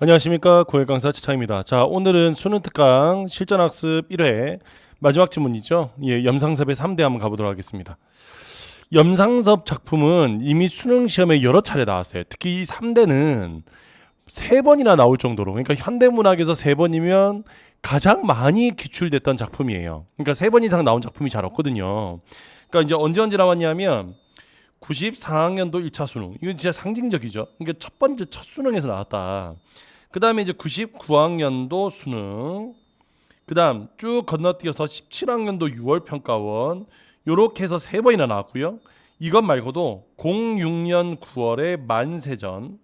안녕하십니까 고액 강사 최창입니다. 자 오늘은 수능 특강 실전 학습 1회 마지막 지문이죠. 예, 염상섭의 3대 한번 가보도록 하겠습니다. 염상섭 작품은 이미 수능 시험에 여러 차례 나왔어요. 특히 이 3대는 세 번이나 나올 정도로 그러니까 현대문학에서 세 번이면 가장 많이 기출됐던 작품이에요. 그러니까 세 번 이상 나온 작품이 잘 없거든요. 그러니까 이제 언제 언제 나왔냐면 94학년도 1차 수능. 이건 진짜 상징적이죠. 그러니까 첫 번째 첫 수능에서 나왔다. 그 다음에 이제 99학년도 수능. 그 다음 쭉 건너뛰어서 17학년도 6월 평가원. 요렇게 해서 세 번이나 나왔고요. 이것 말고도 06년 9월에 만세전.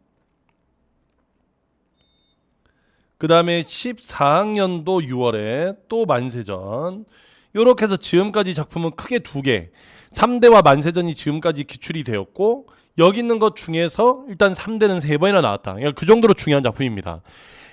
그 다음에 14학년도 6월에 또 만세전. 요렇게 해서 지금까지 작품은 크게 두 개. 3대와 만세전이 지금까지 기출이 되었고 여기 있는 것 중에서 일단 3대는 세 번이나 나왔다. 그러니까 그 정도로 중요한 작품입니다.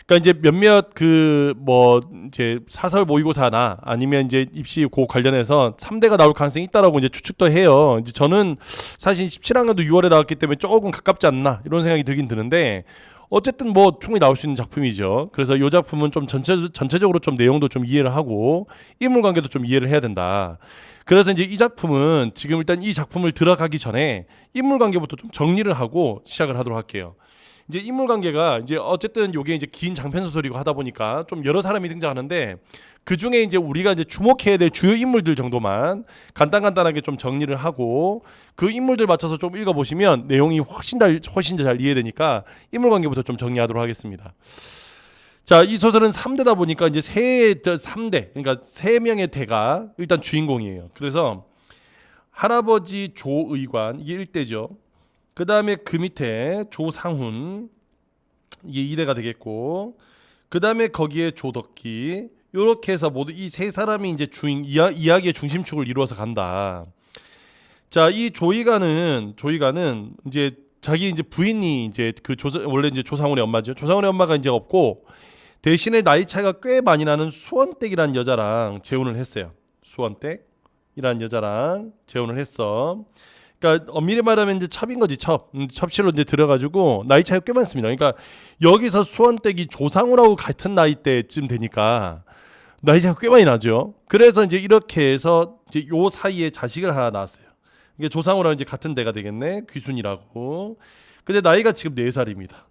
그러니까 이제 몇몇 그 뭐 이제 사설 모의고사나 아니면 이제 입시 고 관련해서 3대가 나올 가능성이 있다라고 이제 추측도 해요. 이제 저는 사실 17학년도 6월에 나왔기 때문에 조금 가깝지 않나 이런 생각이 들긴 드는데 어쨌든 뭐 충분히 나올 수 있는 작품이죠. 그래서 이 작품은 좀 전체 전체적으로 좀 내용도 좀 이해를 하고 인물 관계도 좀 이해를 해야 된다. 그래서 이제 이 작품은 지금 일단 이 작품을 들어가기 전에 인물 관계부터 좀 정리를 하고 시작을 하도록 할게요. 이제 인물 관계가 이제 어쨌든 요게 이제 긴 장편 소설이고 하다 보니까 좀 여러 사람이 등장하는데 그 중에 이제 우리가 이제 주목해야 될 주요 인물들 정도만 간단간단하게 좀 정리를 하고 그 인물들 맞춰서 좀 읽어보시면 내용이 훨씬 더 훨씬 더 잘 이해되니까 인물 관계부터 좀 정리하도록 하겠습니다. 자, 이 소설은 3대다 보니까 이제 세 3대. 그러니까 세 명의 대가 일단 주인공이에요. 그래서 할아버지 조의관 이게 1대죠. 그 다음에 그 밑에 조상훈 이게 2대가 되겠고 그 다음에 거기에 조덕기 요렇게 해서 모두 이 세 사람이 이제 주인 이야, 이야기의 중심축을 이루어서 간다. 자, 이 조이가는 조이가는 이제 자기 이제 부인이 이제 그 조사 원래 이제 조상훈의 엄마죠. 조상훈의 엄마가 이제 없고 대신에 나이 차이가 꽤 많이 나는 수원댁이라는 여자랑 재혼을 했어요. 수원댁이라는 여자랑 재혼을 했어. 그러니까 엄밀히 말하면 이제 첩인 거지 첩. 음, 첩실로 이제 들어가지고 나이 차이가 꽤 많습니다. 그러니까 여기서 수원댁이 조상우라고 같은 나이 때쯤 되니까 나이 차이가 꽤 많이 나죠. 그래서 이제 이렇게 해서 이제 요 사이에 자식을 하나 낳았어요. 이게 조상우랑 이제 같은 대가 되겠네. 귀순이라고. 근데 나이가 지금 4 살입니다.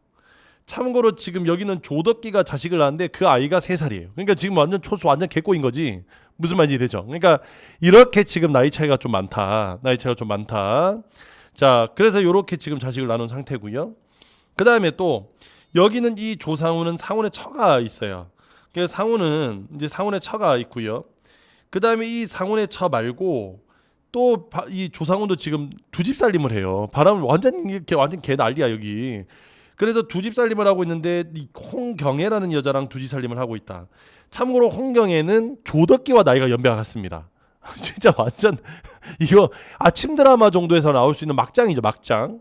참고로 지금 여기는 조덕기가 자식을 낳았는데 그 아이가 3 살이에요. 그러니까 지금 완전 초수 완전 개꼬인 거지. 무슨 말인지 되죠? 그러니까 이렇게 지금 나이 차이가 좀 많다. 나이 차이가 좀 많다. 자, 그래서 이렇게 지금 자식을 나눈 상태고요. 그 다음에 또 여기는 이 조상우는 상훈의 처가 있어요. 그래서 상훈은 이제 상훈의 처가 있고요. 그 다음에 이 상훈의 처 말고 또 이 조상훈도 지금 두 집 살림을 해요. 바람을 완전 이렇게 완전 개 난리야 여기. 그래서 두 집 살림을 하고 있는데 이 홍경애라는 여자랑 두 집 살림을 하고 있다. 참고로 홍경애는 조덕기와 나이가 연배가 같습니다. 진짜 완전 이거 아침 드라마 정도에서 나올 수 있는 막장이죠 막장.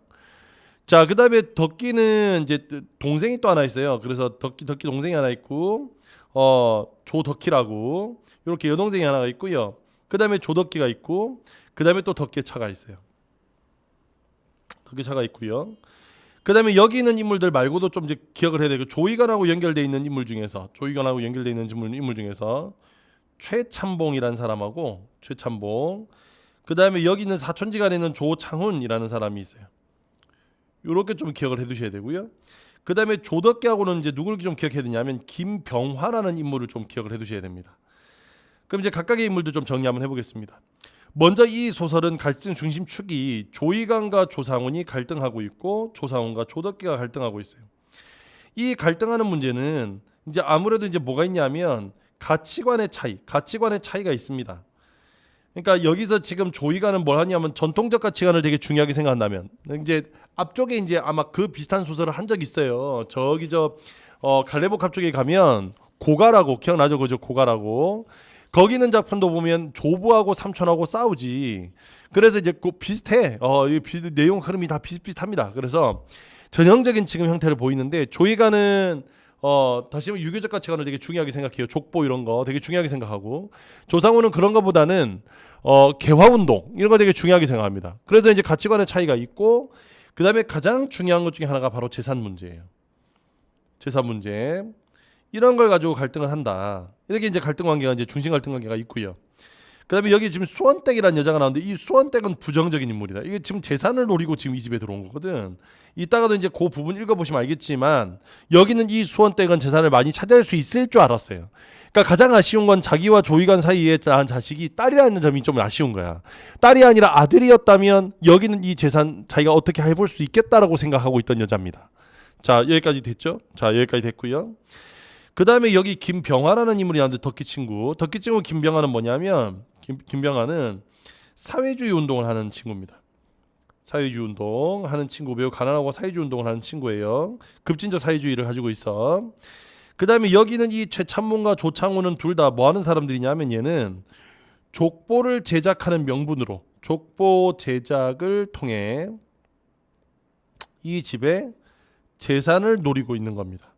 자 그다음에 덕기는 이제 동생이 또 하나 있어요. 그래서 덕기 덕기 동생이 하나 있고 어 조덕기라고 이렇게 여동생이 하나가 있고요. 그다음에 조덕기가 있고 그다음에 또 덕기의 차가 있어요. 덕기 차가 있고요. 그다음에 여기 있는 인물들 말고도 좀 이제 기억을 해야 되고 조이관하고 연결돼 있는 인물 중에서 조이관하고 연결돼 있는 인물, 인물 중에서 최참봉이라는 사람하고 최참봉 그다음에 여기 있는 사촌지간에 있는 조창훈이라는 사람이 있어요. 요렇게 좀 기억을 해 두셔야 되고요. 그다음에 조덕기하고는 이제 누굴 좀 기억해야 되냐면 김병화라는 인물을 좀 기억을 해 두셔야 됩니다. 그럼 이제 각각의 인물도 좀 정리 한번 해 보겠습니다. 먼저 이 소설은 갈등 중심 축이 조이강과 조상훈이 갈등하고 있고 조상훈과 조덕기가 갈등하고 있어요. 이 갈등하는 문제는 이제 아무래도 이제 뭐가 있냐면 가치관의 차이, 가치관의 차이가 있습니다. 그러니까 여기서 지금 조이가는 뭘 하냐면 전통적 가치관을 되게 중요하게 생각한다면 이제 앞쪽에 이제 아마 그 비슷한 소설을 한 적 있어요. 저기 저 어, 갈래복 앞쪽에 가면 고가라고 기억나죠? 그죠? 고가라고. 거기 있는 작품도 보면 조부하고 삼촌하고 싸우지. 그래서 이제 그 비슷해. 어, 이 비, 내용 흐름이 다 비슷비슷합니다. 그래서 전형적인 지금 형태를 보이는데 조이가는 어 다시 한번 유교적 가치관을 되게 중요하게 생각해요. 족보 이런 거 되게 중요하게 생각하고 조상우는 그런 거보다는 어 개화 운동 이런 거 되게 중요하게 생각합니다. 그래서 이제 가치관의 차이가 있고 그다음에 가장 중요한 것 중에 하나가 바로 재산 문제예요. 재산 문제 이런 걸 가지고 갈등을 한다. 이렇게 이제 갈등 관계가 이제 중심 갈등 관계가 있고요. 그다음에 여기 지금 수원댁이라는 여자가 나오는데 이 수원댁은 부정적인 인물이다. 이게 지금 재산을 노리고 지금 이 집에 들어온 거거든. 이따가도 이제 그 부분 읽어보시면 알겠지만 여기는 이 수원댁은 재산을 많이 차지할 수 있을 줄 알았어요. 그러니까 가장 아쉬운 건 자기와 조이간 사이에 낳은 자식이 딸이라는 점이 좀 아쉬운 거야. 딸이 아니라 아들이었다면 여기는 이 재산 자기가 어떻게 해볼 수 있겠다라고 생각하고 있던 여자입니다. 자 여기까지 됐죠? 자 여기까지 됐고요. 그 다음에 여기 김병화라는 인물이 나왔는데 덕기 친구. 덕기 친구 김병화는 뭐냐면 김, 김병화는 사회주의 운동을 하는 친구입니다. 사회주의 운동 하는 친구 매우 가난하고 사회주의 운동을 하는 친구예요. 급진적 사회주의를 가지고 있어. 그 다음에 여기는 이 최찬문과 조창우는 둘 다 뭐 하는 사람들이냐면 얘는 족보를 제작하는 명분으로 족보 제작을 통해 이 집에 재산을 노리고 있는 겁니다.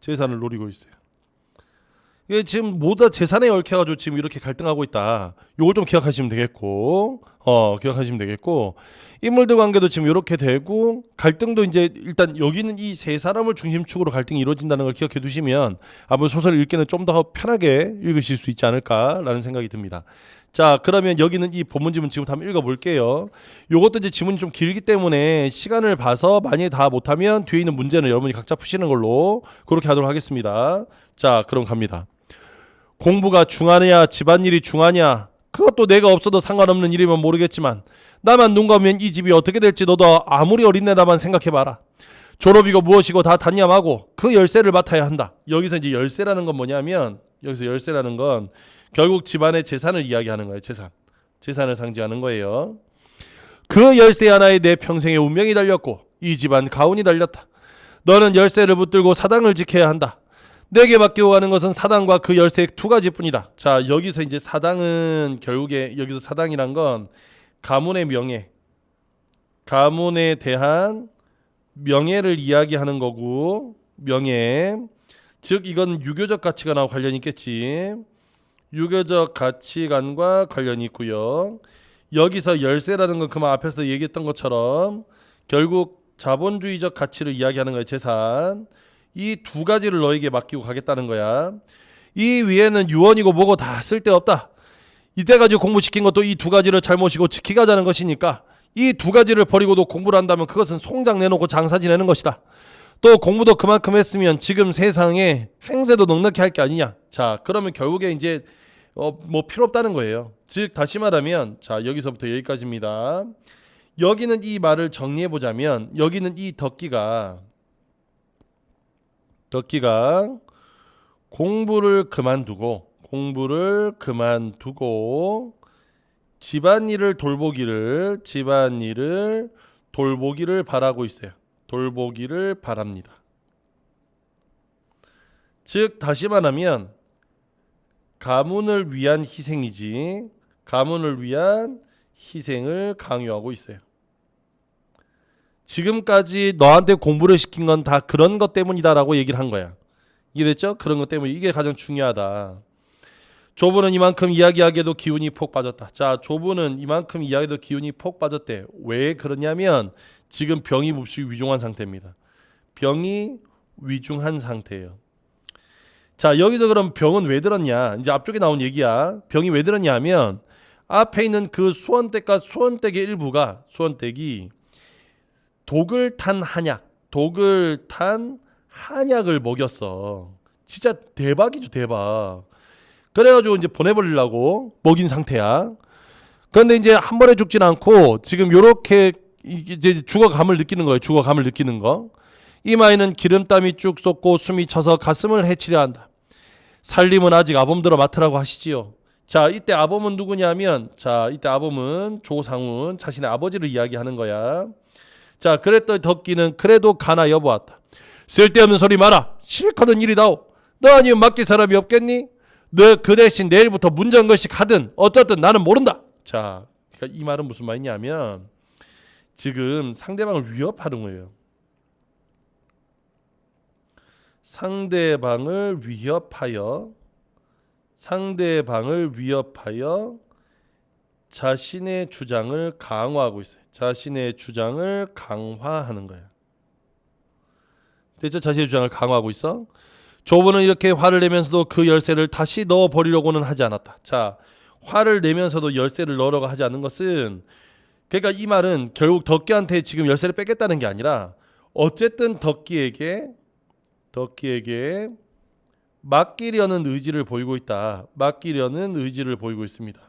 재산을 노리고 있어요. 이게 지금 모두 다 재산에 얽혀가지고 지금 이렇게 갈등하고 있다. 요걸 좀 기억하시면 되겠고, 어 기억하시면 되겠고 인물들 관계도 지금 이렇게 되고 갈등도 이제 일단 여기는 이 세 사람을 중심축으로 갈등이 이루어진다는 걸 기억해 두시면 아무 소설을 읽기는 좀 더 편하게 읽으실 수 있지 않을까라는 생각이 듭니다. 자 그러면 여기는 이 본문지문 지금부터 한번 읽어볼게요. 요것도 이제 지문이 좀 길기 때문에 시간을 봐서 만약에 다 못하면 뒤에 있는 문제는 여러분이 각자 푸시는 걸로 그렇게 하도록 하겠습니다. 자 그럼 갑니다. 공부가 중하냐 집안일이 중하냐 그것도 내가 없어도 상관없는 일이면 모르겠지만 나만 눈 감으면 이 집이 어떻게 될지 너도 아무리 어린애다만 생각해봐라. 졸업이고 무엇이고 다 단념하고 그 열쇠를 맡아야 한다. 여기서 이제 열쇠라는 건 뭐냐면 여기서 열쇠라는 건 결국 집안의 재산을 이야기하는 거예요. 재산. 재산을 상징하는 거예요. 그 열쇠 하나에 내 평생의 운명이 달렸고 이 집안 가운이 달렸다. 너는 열쇠를 붙들고 사당을 지켜야 한다. 내게 맡기고 가는 것은 사당과 그 열쇠 두 가지뿐이다. 자 여기서 이제 사당은 결국에 여기서 사당이란 건 가문의 명예, 가문에 대한 명예를 이야기하는 거고 명예, 즉 이건 유교적 가치관하고 관련이 있겠지. 유교적 가치관과 관련이 있고요. 여기서 열쇠라는 건 그만 앞에서 얘기했던 것처럼 결국 자본주의적 가치를 이야기하는 거예요. 재산. 이 두 가지를 너에게 맡기고 가겠다는 거야. 이 위에는 유언이고 뭐고 다 쓸데없다. 이때 가지고 공부시킨 것도 이 두 가지를 잘못이고 지키가자는 것이니까 이 두 가지를 버리고도 공부를 한다면 그것은 송장 내놓고 장사 지내는 것이다. 또 공부도 그만큼 했으면 지금 세상에 행세도 넉넉히 할 게 아니냐. 자, 그러면 결국에 이제 어, 뭐 필요 없다는 거예요. 즉 다시 말하면 자 여기서부터 여기까지입니다. 여기는 이 말을 정리해 보자면 여기는 이 덕기가 덕기가 공부를 그만두고 공부를 그만두고 집안일을 돌보기를 집안일을 돌보기를 바라고 있어요. 돌보기를 바랍니다. 즉 다시 말하면 가문을 위한 희생이지 가문을 위한 희생을 강요하고 있어요. 지금까지 너한테 공부를 시킨 건 다 그런 것 때문이다라고 얘기를 한 거야. 이해됐죠? 그런 것 때문에 이게 가장 중요하다. 조부는 이만큼 이야기하기에도 기운이 폭 빠졌다. 자, 조부는 이만큼 이야기도 기운이 폭 빠졌대. 왜 그러냐면 지금 병이 몹시 위중한 상태입니다. 병이 위중한 상태예요. 자, 여기서 그럼 병은 왜 들었냐? 이제 앞쪽에 나온 얘기야. 병이 왜 들었냐 하면 앞에 있는 그 수원댁과 수원댁의 일부가 수원댁이 독을 탄 한약, 독을 탄 한약을 먹였어. 진짜 대박이죠, 대박. 그래가지고 이제 보내버리려고 먹인 상태야. 그런데 이제 한 번에 죽진 않고 지금 요렇게 이제 죽어감을 느끼는 거예요. 죽어감을 느끼는 거. 이마에는 기름땀이 쭉 쏟고 숨이 차서 가슴을 해치려 한다. 살림은 아직 아범들어 맡으라고 하시지요. 자, 이때 아범은 누구냐면, 자, 이때 아범은 조상훈 자신의 아버지를 이야기하는 거야. 자, 그랬더니 덕기는 그래도 가나 여보았다. 쓸데없는 소리 마라. 실컷은 일이다오. 너 아니면 맡길 사람이 없겠니? 너 그 대신 내일부터 문전걸식 하든 어쨌든 나는 모른다. 자, 그러니까 이 말은 무슨 말이냐면 지금 상대방을 위협하는 거예요. 상대방을 위협하여 상대방을 위협하여 자신의 주장을 강화하고 있어요. 자신의 주장을 강화하는 거야. 대체 자신의 주장을 강화하고 있어. 조부는 이렇게 화를 내면서도 그 열쇠를 다시 넣어 버리려고는 하지 않았다. 자, 화를 내면서도 열쇠를 넣으려고 하지 않는 것은 그러니까 이 말은 결국 덕기한테 지금 열쇠를 뺏겠다는 게 아니라 어쨌든 덕기에게 덕기에게 맡기려는 의지를 보이고 있다. 맡기려는 의지를 보이고 있습니다.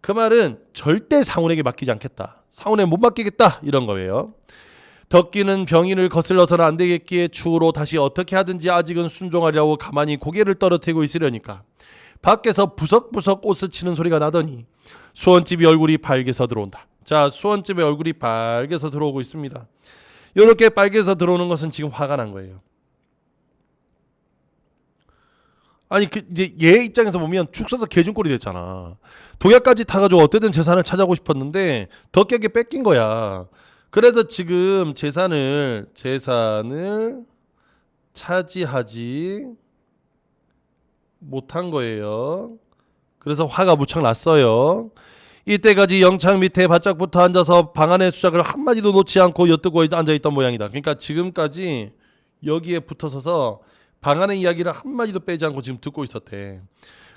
그 말은 절대 상훈에게 맡기지 않겠다. 상훈에 못 맡기겠다 이런 거예요. 덕기는 병인을 거슬러서는 안 되겠기에 추후로 다시 어떻게 하든지 아직은 순종하려고 가만히 고개를 떨어뜨리고 있으려니까 밖에서 부석부석 옷을 치는 소리가 나더니 수원집이 얼굴이 빨개서 들어온다. 자, 수원집의 얼굴이 빨개서 들어오고 있습니다. 이렇게 빨개서 들어오는 것은 지금 화가 난 거예요. 아니 그 이제 얘 입장에서 보면 축 써서 개중꼴이 됐잖아. 독약까지 타가지고 어떻게든 재산을 찾아오고 싶었는데 덕격에 뺏긴 거야. 그래서 지금 재산을 재산을 차지하지 못한 거예요. 그래서 화가 무척 났어요. 이때까지 영창 밑에 바짝 붙어 앉아서 방 안의 수작을 한마디도 놓지 않고 엿듣고 앉아있던 모양이다. 그러니까 지금까지 여기에 붙어서서 방 안의 이야기를 한마디도 빼지 않고 지금 듣고 있었대.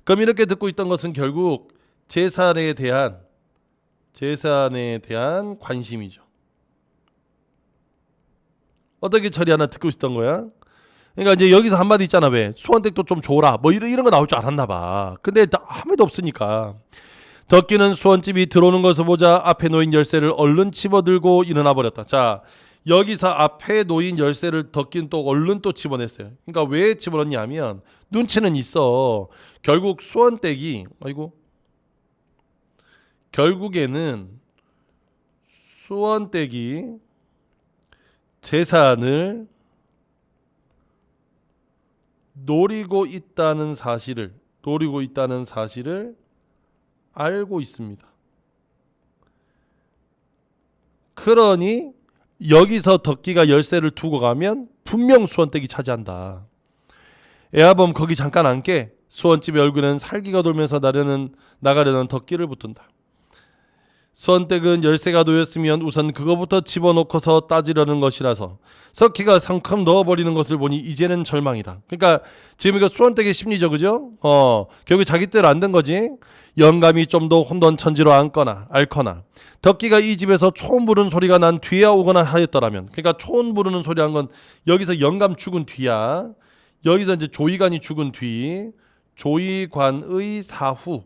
그럼 이렇게 듣고 있던 것은 결국 재산에 대한 재산에 대한 관심이죠. 어떻게 처리하나 듣고 있었던 거야? 그러니까 이제 여기서 한마디 있잖아 왜 수원댁도 좀 줘라 뭐 이런 이런 거 나올 줄 알았나 봐. 근데 나- 아무도 없으니까 덕기는 수원집이 들어오는 것을 보자 앞에 놓인 열쇠를 얼른 집어들고 일어나 버렸다. 자 여기서 앞에 놓인 열쇠를 덕기는 또 얼른 또 집어냈어요. 그러니까 왜 집어넣냐면 눈치는 있어. 결국 수원댁이 아이고 결국에는 수원댁이 재산을 노리고 있다는 사실을 노리고 있다는 사실을 알고 있습니다. 그러니 여기서 덕기가 열쇠를 두고 가면 분명 수원댁이 차지한다. 애아범 거기 잠깐 앉게 수원집의 얼굴에는 살기가 돌면서 나려는 나가려는 덕기를 붙은다. 수원댁은 열쇠가 놓였으면 우선 그거부터 집어넣고서 따지려는 것이라서 석기가 성큼 넣어버리는 것을 보니 이제는 절망이다. 그러니까 지금 이거 수원댁의 심리죠, 그죠? 어, 결국 자기 뜻을 안된 거지. 영감이 좀 더 혼돈천지로 앉거나 앓거나 덕기가 이 집에서 초음 부르는 소리가 난 뒤에 오거나 하였더라면 그러니까 초음 부르는 소리 한 건 여기서 영감 죽은 뒤야. 여기서 이제 조이관이 죽은 뒤 조이관의 사후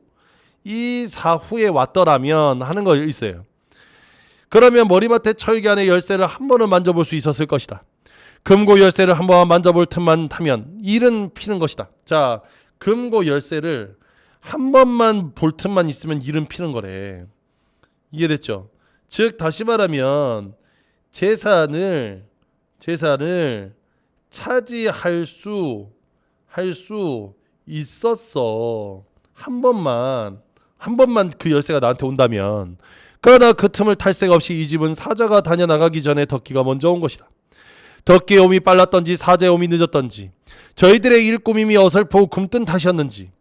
이 사후에 왔더라면 하는 거 있어요. 그러면 머리맡에 철기 안에 열쇠를 한 번은 만져볼 수 있었을 것이다. 금고 열쇠를 한 번 만져볼 틈만 타면 일은 피는 것이다. 자, 금고 열쇠를 한 번만 볼 틈만 있으면 일은 피는 거래. 이해됐죠? 즉 다시 말하면 재산을 재산을 차지할 수 할 수 있었어. 한 번만 한 번만 그 열쇠가 나한테 온다면 그러나 그 틈을 탈 새가 없이 이 집은 사자가 다녀 나가기 전에 덕기가 먼저 온 것이다. 덕기의 옴이 빨랐던지 사자의 옴이 늦었던지 저희들의 일꾸밈이 어설프고 굼뜬 탓이었는지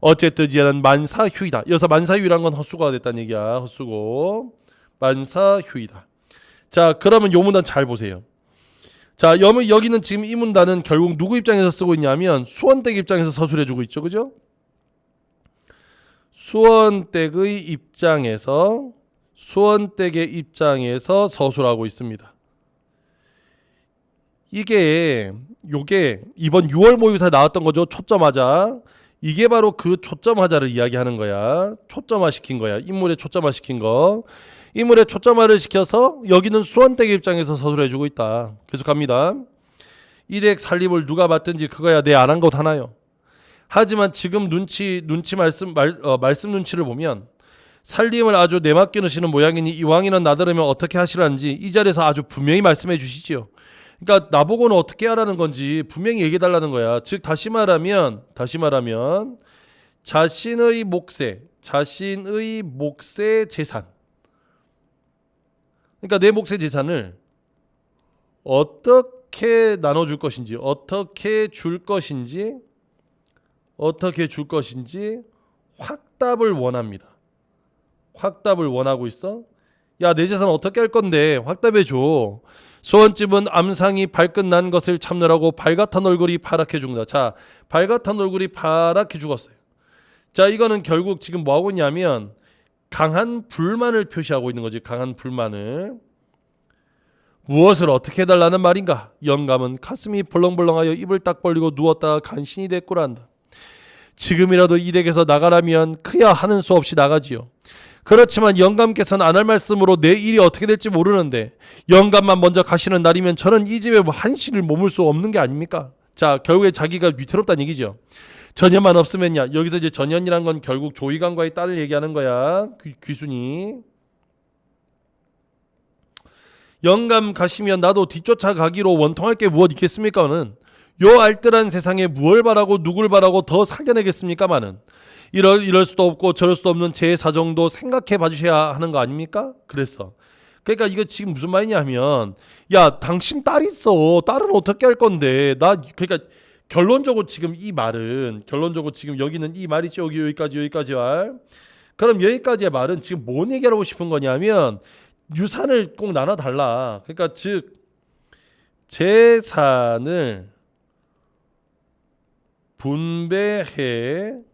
어쨌든 이는 만사휴이다. 여기서 만사휴이란 건 헛수고가 됐다는 얘기야. 헛수고 만사휴이다. 자 그러면 요 문단 잘 보세요. 자 여기- 여기는 지금 이 문단은 결국 누구 입장에서 쓰고 있냐면 수원댁 입장에서 서술해 주고 있죠. 그죠? 수원댁의 입장에서 수원댁의 입장에서 서술하고 있습니다. 이게 요게 이번 6월 모의고사에 나왔던 거죠. 초점하자. 이게 바로 그 초점하자를 이야기하는 거야. 초점화 시킨 거야. 인물에 초점화 시킨 거. 인물에 초점화를 시켜서 여기는 수원댁의 입장에서 서술해 주고 있다. 계속 갑니다. 이댁 살림을 누가 맡든지 그거야 내 안 한 것 하나요. 하지만 지금 눈치 눈치 말씀 말, 어, 말씀 눈치를 보면 살림을 아주 놓으시는 모양이니 이왕이면 나더러면 어떻게 하시라는지 이 자리에서 아주 분명히 말씀해 주시지요. 그러니까 나보고는 어떻게 하라는 건지 분명히 얘기해 달라는 거야. 즉 다시 말하면 다시 말하면 자신의 몫에 자신의 몫의 재산. 그러니까 내 몫의 재산을 어떻게 나눠 줄 것인지 어떻게 줄 것인지 어떻게 줄 것인지 확답을 원합니다. 확답을 원하고 있어? 야, 내 재산 어떻게 할 건데? 확답해 줘. 소원집은 암상이 발끝난 것을 참느라고 발같은 얼굴이 파랗게 죽는다. 자, 발같은 얼굴이 파랗게 죽었어요. 자, 이거는 결국 지금 뭐 하고 있냐면 강한 불만을 표시하고 있는 거지. 강한 불만을. 무엇을 어떻게 해달라는 말인가? 영감은 가슴이 벌렁벌렁하여 입을 딱 벌리고 누웠다가 간신히 대꾸란다. 지금이라도 이 댁에서 나가라면 크야 하는 수 없이 나가지요. 그렇지만 영감께서는 안 할 말씀으로 내 일이 어떻게 될지 모르는데 영감만 먼저 가시는 날이면 저는 이 집에 뭐 한시를 머물 수 없는 게 아닙니까? 자 결국에 자기가 위태롭다는 얘기죠. 전현만 없으면야. 여기서 이제 전현이란 건 결국 조이관과의 딸을 얘기하는 거야. 귀, 귀순이. 영감 가시면 나도 뒤쫓아 가기로 원통할 게 무엇 있겠습니까는? 요 알뜰한 세상에 무얼 바라고 누굴 바라고 더 살겨내겠습니까마는 이럴 이럴 수도 없고 저럴 수도 없는 제 사정도 생각해 봐 주셔야 하는 거 아닙니까? 그래서. 그러니까 이거 지금 무슨 말이냐면 야 당신 딸 있어. 딸은 어떻게 할 건데? 나 그러니까 결론적으로 지금 이 말은 결론적으로 지금 여기는 이 말이죠 여기 여기까지 여기까지 말. 그럼 여기까지의 말은 지금 뭔 얘기하고 싶은 거냐면 유산을 꼭 나눠 달라. 그러니까 즉 재산을 분배해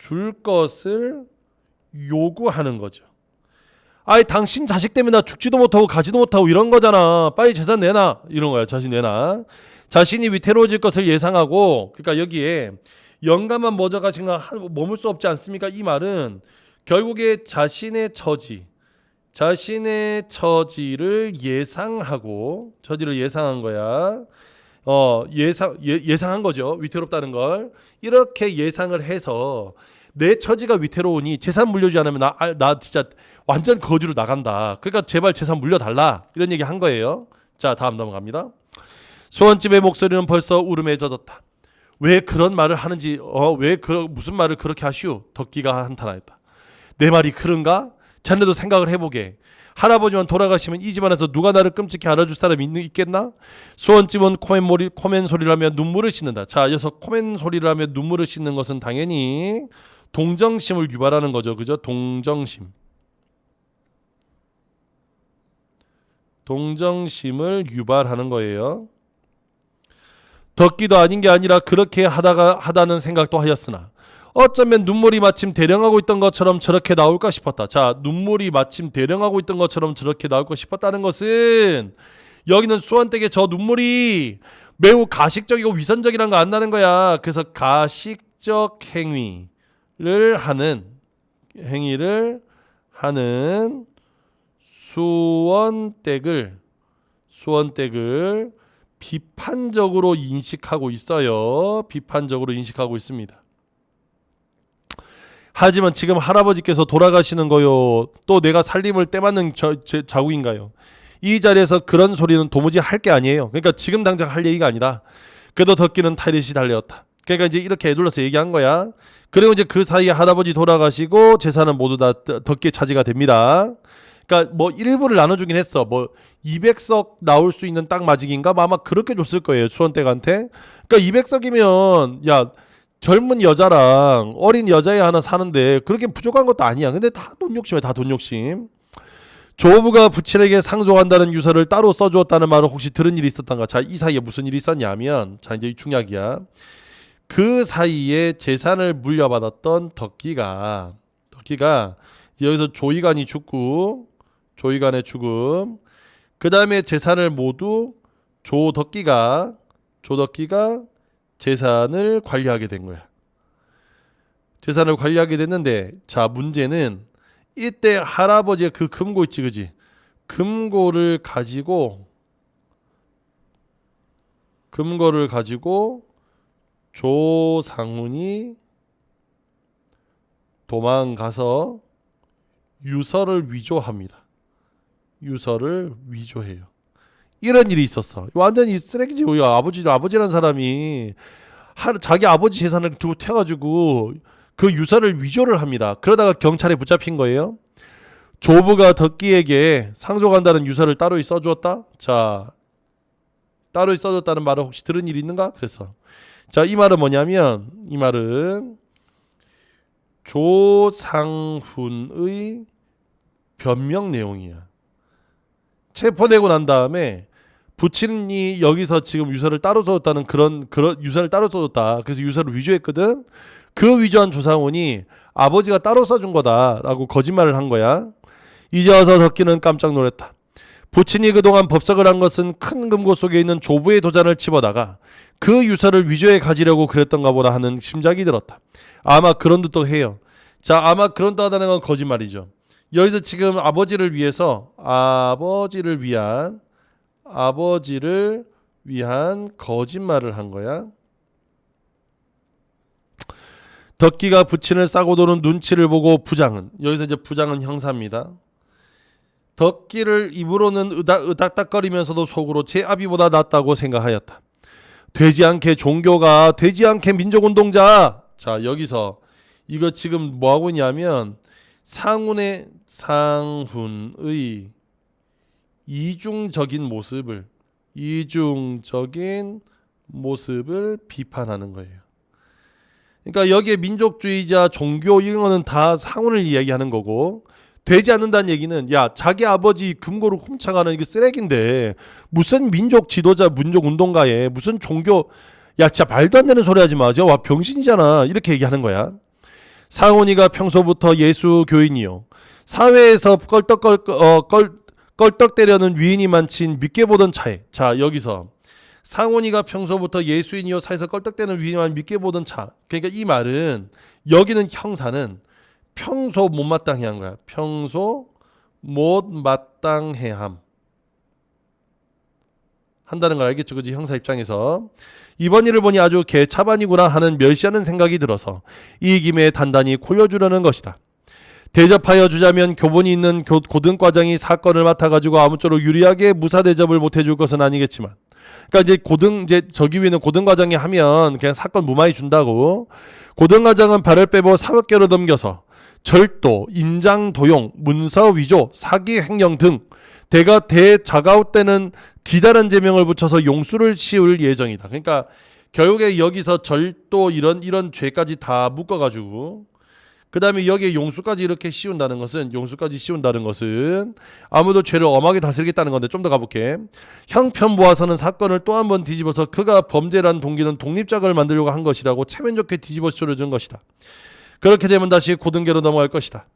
줄 것을 요구하는 거죠. 아이 당신 자식 때문에 나 죽지도 못하고 가지도 못하고 이런 거잖아. 빨리 재산 내놔 이런 거야. 자신 내놔. 자신이 위태로워질 것을 예상하고 그러니까 여기에 영감만 먼저 가신가 머물 수 없지 않습니까? 이 말은 결국에 자신의 처지, 자신의 처지를 예상하고 처지를 예상한 거야. 어 예상 예, 예상한 거죠. 위태롭다는 걸. 이렇게 예상을 해서 내 처지가 위태로우니 재산 물려주지 않으면 나, 아, 나 진짜 완전 거지로 나간다. 그러니까 제발 재산 물려달라. 이런 얘기 한 거예요. 자 다음 넘어갑니다. 소원집의 목소리는 벌써 울음에 젖었다. 왜 그런 말을 하는지 어 왜 그, 무슨 말을 그렇게 하시오 덕기가 한탄하였다. 내 말이 그런가? 자네도 생각을 해보게 할아버지만 돌아가시면 이 집안에서 누가 나를 끔찍히 알아줄 사람이 있, 있겠나? 수원집은 코멘, 모리, 코멘 소리를 하며 눈물을 씻는다. 자, 이어서 코멘 소리를 하며 눈물을 씻는 것은 당연히 동정심을 유발하는 거죠. 그죠? 동정심. 동정심을 유발하는 거예요. 덕기도 아닌 게 아니라 그렇게 하다가 하다는 생각도 하였으나 어쩌면 눈물이 마침 대령하고 있던 것처럼 저렇게 나올까 싶었다. 자, 눈물이 마침 대령하고 있던 것처럼 저렇게 나올까 싶었다는 것은 여기는 수원댁의 저 눈물이 매우 가식적이고 위선적이란 거 안다는 거야. 그래서 가식적 행위를 하는 행위를 하는 수원댁을 수원댁을 비판적으로 인식하고 있어요. 비판적으로 인식하고 있습니다. 하지만 지금 할아버지께서 돌아가시는 거요. 또 내가 살림을 때맞는 저, 제, 자국인가요? 이 자리에서 그런 소리는 도무지 할 게 아니에요. 그러니까 지금 당장 할 얘기가 아니다. 그래도 덕기는 타이릿이 달려왔다. 그러니까 이제 이렇게 애둘러서 얘기한 거야. 그리고 이제 그 사이에 할아버지 돌아가시고 재산은 모두 다 덕기의 차지가 됩니다. 그러니까 뭐 일부를 나눠주긴 했어. 뭐 200석 나올 수 있는 땅 마직인가? 뭐 아마 그렇게 줬을 거예요. 수원댁한테. 그러니까 200석이면 야 젊은 여자랑 어린 여자애 하나 사는데 그렇게 부족한 것도 아니야. 근데 다 돈 욕심에 다돈 욕심. 조부가 부친에게 상속한다는 유서를 따로 써주었다는 말을 혹시 들은 일이 있었던가? 자, 이 사이에 무슨 일이 있었냐면, 자 이제 중약이야. 그 사이에 재산을 물려받았던 덕기가 덕기가 여기서 조이간이 죽고 조이간의 죽음, 그 다음에 재산을 모두 조덕기가 조덕기가 재산을 관리하게 된 거야. 재산을 관리하게 됐는데 자 문제는 이때 할아버지의 그 금고 있지 그지 금고를 가지고 금고를 가지고 조상훈이 도망가서 유서를 위조합니다. 유서를 위조해요. 이런 일이 있었어. 완전히 쓰레기지. 아버지 아버지라는 사람이 자기 아버지 재산을 두고 태가지고 그 유서를 위조를 합니다. 그러다가 경찰에 붙잡힌 거예요. 조부가 덕기에게 상속한다는 유서를 따로 써주었다. 자, 따로 써줬다는 말을 혹시 들은 일 있는가? 그래서 자, 이 말은 뭐냐면 이 말은 조상훈의 변명 내용이야. 체포되고 난 다음에 부친이 여기서 지금 유서를 따로 써줬다는 그런 그런 유서를 따로 써줬다. 그래서 유서를 위조했거든. 그 위조한 조상훈이 아버지가 따로 써준 거다라고 거짓말을 한 거야. 이제 와서 덕기는 깜짝 놀랐다. 부친이 그동안 법석을 한 것은 큰 금고 속에 있는 조부의 도장을 집어다가 그 유서를 위조해 가지려고 그랬던가 보다 하는 심작이 들었다. 아마 그런 듯도 해요. 자, 아마 그런 듯 하다는 건 거짓말이죠. 여기서 지금 아버지를 위해서 아버지를 위한 아버지를 위한 거짓말을 한 거야. 덕기가 부친을 싸고 도는 눈치를 보고 부장은 여기서 이제 부장은 형사입니다. 덕기를 입으로는 으닥, 으닥닥거리면서도 속으로 제 아비보다 낫다고 생각하였다. 되지 않게 종교가 되지 않게 민족운동자. 자 여기서 이거 지금 뭐 하고 있냐면 상훈의 상훈의 이중적인 모습을 이중적인 모습을 비판하는 거예요. 그러니까 여기에 민족주의자, 종교 이런 거는 다 상훈을 이야기하는 거고 되지 않는다는 얘기는 야 자기 아버지 금고를 훔쳐가는 이게 쓰레기인데 무슨 민족 지도자, 민족 운동가에 무슨 종교 야 진짜 말도 안 되는 소리 하지 마. 저와 병신이잖아. 이렇게 얘기하는 거야. 상훈이가 평소부터 예수 교인이요. 사회에서 껄떡껄 어, 껄 껄떡대려는 위인이 많친 믿게 보던 차에 자 여기서. 상훈이가 평소부터 예수인이요 사회에서 껄떡대는 위인만 믿게 보던 차. 그러니까 이 말은 여기는 형사는 평소 못마땅해 한 거야. 평소 못마땅해 함. 한다는 걸 알겠죠? 그지? 형사 입장에서. 이번 일을 보니 아주 개차반이구나 하는 멸시하는 생각이 들어서 이 김에 단단히 골려주려는 것이다 대접하여 주자면 교본이 있는 교, 고등과장이 사건을 맡아가지고 아무쪼록 유리하게 무사 대접을 못 해줄 것은 아니겠지만, 그러니까 이제 고등 이제 저기 위에는 고등과장이 하면 그냥 사건 무마히 준다고. 고등과장은 발을 빼고 사업계로 넘겨서 절도, 인장 도용, 문서 위조, 사기 횡령 등 대가 대자가웃 때는 기다란 제명을 붙여서 용수를 씌울 예정이다. 그러니까 결국에 여기서 절도 이런 이런 죄까지 다 묶어가지고 그 다음에 여기에 용수까지 이렇게 씌운다는 것은 용수까지 씌운다는 것은 아무도 죄를 엄하게 다스리겠다는 건데 좀 더 가볼게. 형편 보아서는 사건을 또 한 번 뒤집어서 그가 범죄란 동기는 독립작을 만들려고 한 것이라고 체면 좋게 뒤집어 씌워준 것이다. 그렇게 되면 다시 고등계로 넘어갈 것이다.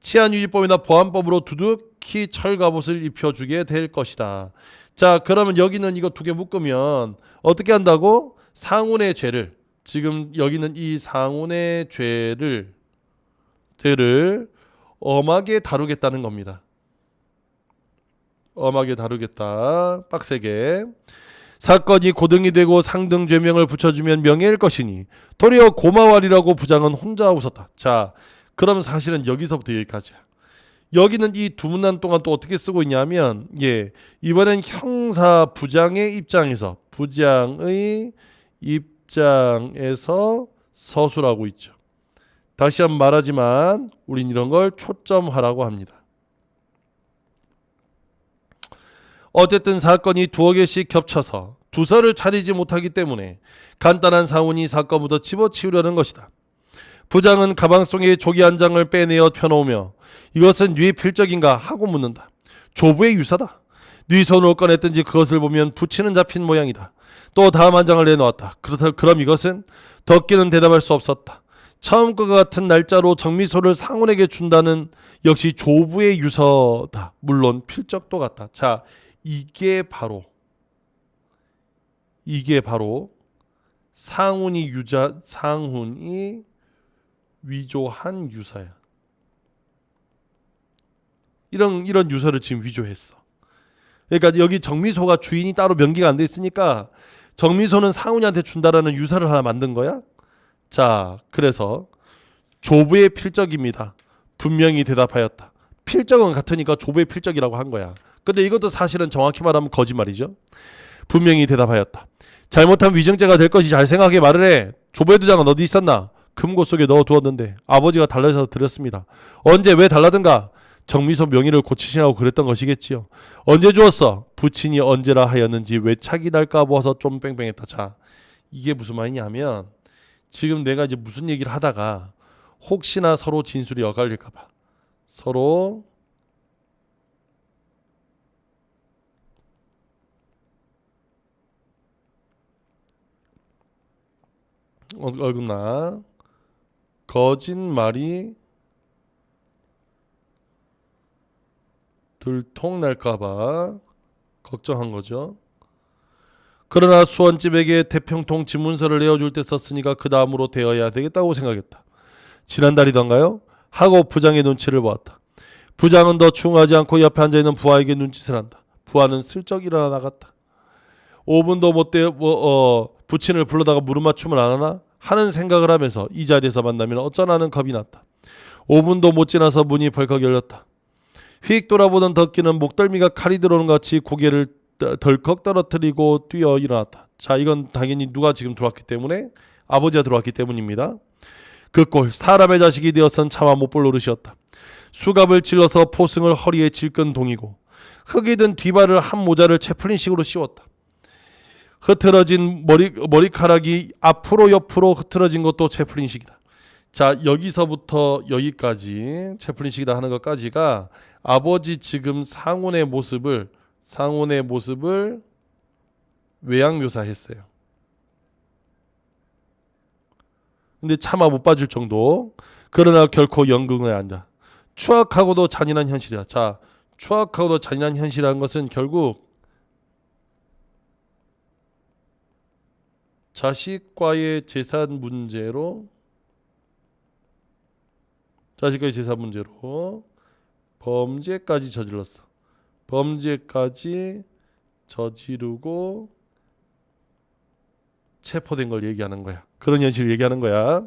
치안유지법이나 보안법으로 두둑히 철갑옷을 입혀주게 될 것이다. 자, 그러면 여기는 이거 두 개 묶으면 어떻게 한다고? 상훈의 죄를 지금 여기는 이 상훈의 죄를 죄를 엄하게 다루겠다는 겁니다. 엄하게 다루겠다. 빡세게. 사건이 고등이 되고 상등 죄명을 붙여주면 명예일 것이니 도리어 고마워리라고 부장은 혼자 웃었다. 자, 그럼 사실은 여기서부터 여기까지야. 여기는 이 두 문단 동안 또 어떻게 쓰고 있냐면 예 이번엔 형사 부장의 입장에서 부장의 입장에서 서술하고 있죠. 다시 한번 말하지만 우린 이런 걸 초점화라고 합니다. 어쨌든 사건이 두어 개씩 겹쳐서 두서를 차리지 못하기 때문에 간단한 상훈이 사건부터 집어치우려는 것이다. 부장은 가방 속에 조기 한 장을 빼내어 펴놓으며 이것은 네 필적인가 하고 묻는다. 조부의 유사다. 네 손으로 꺼냈든지 그것을 보면 부치는 잡힌 모양이다. 또 다음 한 장을 내놓았다. 그렇다 그럼 이것은 덕기는 대답할 수 없었다. 처음과 같은 날짜로 정미소를 상훈에게 준다는 역시 조부의 유서다. 물론 필적도 같다. 자, 이게 바로 이게 바로 상훈이 유자 상훈이 위조한 유서야. 이런 이런 유서를 지금 위조했어. 그러니까 여기 정미소가 주인이 따로 명기가 안 돼 있으니까 정미소는 상훈이한테 준다라는 유서를 하나 만든 거야. 자, 그래서 조부의 필적입니다. 분명히 대답하였다. 필적은 같으니까 조부의 필적이라고 한 거야. 근데 이것도 사실은 정확히 말하면 거짓말이죠. 분명히 대답하였다. 잘못한 위증죄가 될 것이 잘 생각하게 말을 해. 조부의 도장은 어디 있었나? 금고 속에 넣어두었는데 아버지가 달라져서 드렸습니다. 언제 왜 달라든가? 정미소 명의를 고치시라고 그랬던 것이겠지요. 언제 주었어? 부친이 언제라 하였는지 왜 착이 날까 보아서 좀 뺑뺑했다. 자, 이게 무슨 말이냐면 지금 내가 이제 무슨 얘기를 하다가 혹시나 서로 진술이 엇갈릴까 봐 서로 얼굴나 거짓말이 들통날까봐 걱정한 거죠. 그러나 수원집에게 대평통 지문서를 내어줄 때 썼으니까 그 다음으로 되어야 되겠다고 생각했다. 지난달이던가요? 하고 부장의 눈치를 보았다. 부장은 더 충하지 않고 옆에 앉아있는 부하에게 눈짓을 한다. 부하는 슬쩍 일어나 나갔다. 5분도 못돼 뭐, 어, 부친을 불러다가 물음맞춤을 안 하나 하는 생각을 하면서 이 자리에서 만나면 어쩌나는 겁이 났다. 5분도 못 지나서 문이 벌컥 열렸다. 휙 돌아보던 덕기는 목덜미가 칼이 들어오는 것 같이 고개를 떠- 덜컥 떨어뜨리고 뛰어 일어났다. 자, 이건 당연히 누가 지금 들어왔기 때문에 아버지가 들어왔기 때문입니다. 그 꼴 사람의 자식이 되어선 차마 못 볼 노릇이었다. 수갑을 찔러서 포승을 허리에 질끈 동이고 흙이 든 뒤발을 한 모자를 채플린식으로 씌웠다. 흐트러진 머리 머리카락이 앞으로 옆으로 흐트러진 것도 채플린식이다. 자 여기서부터 여기까지 채플린식이다 하는 것까지가 아버지 지금 상훈의 모습을 상훈의 모습을 외양 묘사했어요. 근데 차마 못 봐줄 정도. 그러나 결코 연극에 앉아. 추악하고도 잔인한 현실이야. 자, 추악하고도 잔인한 현실이라는 것은 결국 자식과의 재산 문제로 자식과의 재산 문제로 범죄까지 저질렀어. 범죄까지 저지르고 체포된 걸 얘기하는 거야. 그런 현실을 얘기하는 거야.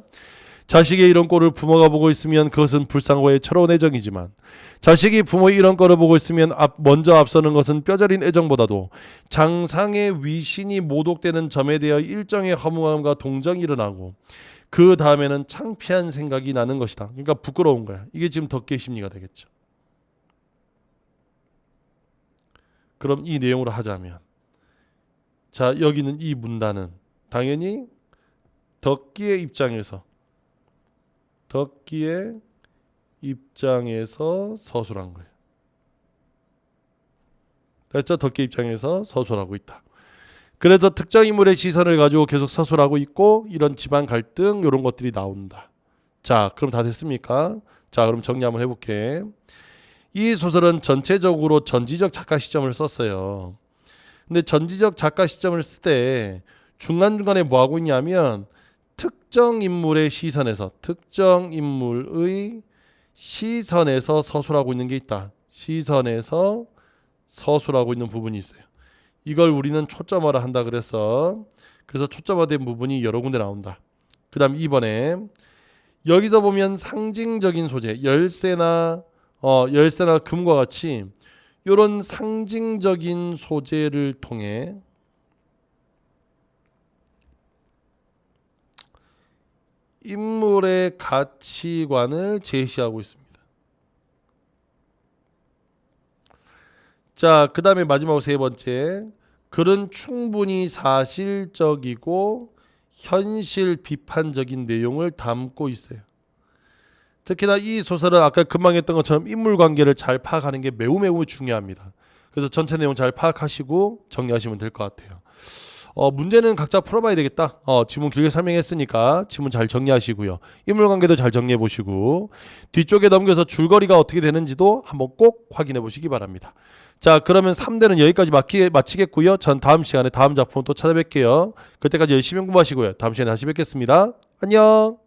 자식의 이런 꼴을 부모가 보고 있으면 그것은 불쌍과의 철원 애정이지만 자식이 부모의 이런 꼴을 보고 있으면 앞, 먼저 앞서는 것은 뼈저린 애정보다도 장상의 위신이 모독되는 점에 대해 일정의 허무함과 동정이 일어나고 그 다음에는 창피한 생각이 나는 것이다. 그러니까 부끄러운 거야. 이게 지금 덕계 심리가 되겠죠. 그럼 이 내용으로 하자면 자 여기는 이 문단은 당연히 덕기의 입장에서 덕기의 입장에서 서술한 거예요. 됐죠? 덕기 입장에서 서술하고 있다. 그래서 특정 인물의 시선을 가지고 계속 서술하고 있고 이런 집안 갈등 이런 것들이 나온다. 자, 그럼 다 됐습니까? 자, 그럼 정리 한번 해볼게. 이 소설은 전체적으로 전지적 작가 시점을 썼어요. 근데 전지적 작가 시점을 쓸 때 중간중간에 뭐 하고 있냐면 특정 인물의 시선에서 특정 인물의 시선에서 서술하고 있는 게 있다. 시선에서 서술하고 있는 부분이 있어요. 이걸 우리는 초점화를 한다 그래서 그래서 초점화된 부분이 여러 군데 나온다. 그다음 2번에 여기서 보면 상징적인 소재 열쇠나 어 열쇠나 금과 같이 이런 상징적인 소재를 통해 인물의 가치관을 제시하고 있습니다. 자, 그 다음에 마지막 세 번째. 글은 충분히 사실적이고 현실 비판적인 내용을 담고 있어요. 특히나 이 소설은 아까 금방 했던 것처럼 인물 관계를 잘 파악하는 게 매우 매우 중요합니다. 그래서 전체 내용 잘 파악하시고 정리하시면 될 것 같아요. 어, 문제는 각자 풀어봐야 되겠다. 어, 지문 길게 설명했으니까 지문 잘 정리하시고요. 인물 관계도 잘 정리해 보시고 뒤쪽에 넘겨서 줄거리가 어떻게 되는지도 한번 꼭 확인해 보시기 바랍니다. 자, 그러면 3대는 여기까지 마치, 마치겠고요. 전 다음 시간에 다음 작품 또 찾아뵐게요. 그때까지 열심히 공부하시고요. 다음 시간에 다시 뵙겠습니다. 안녕.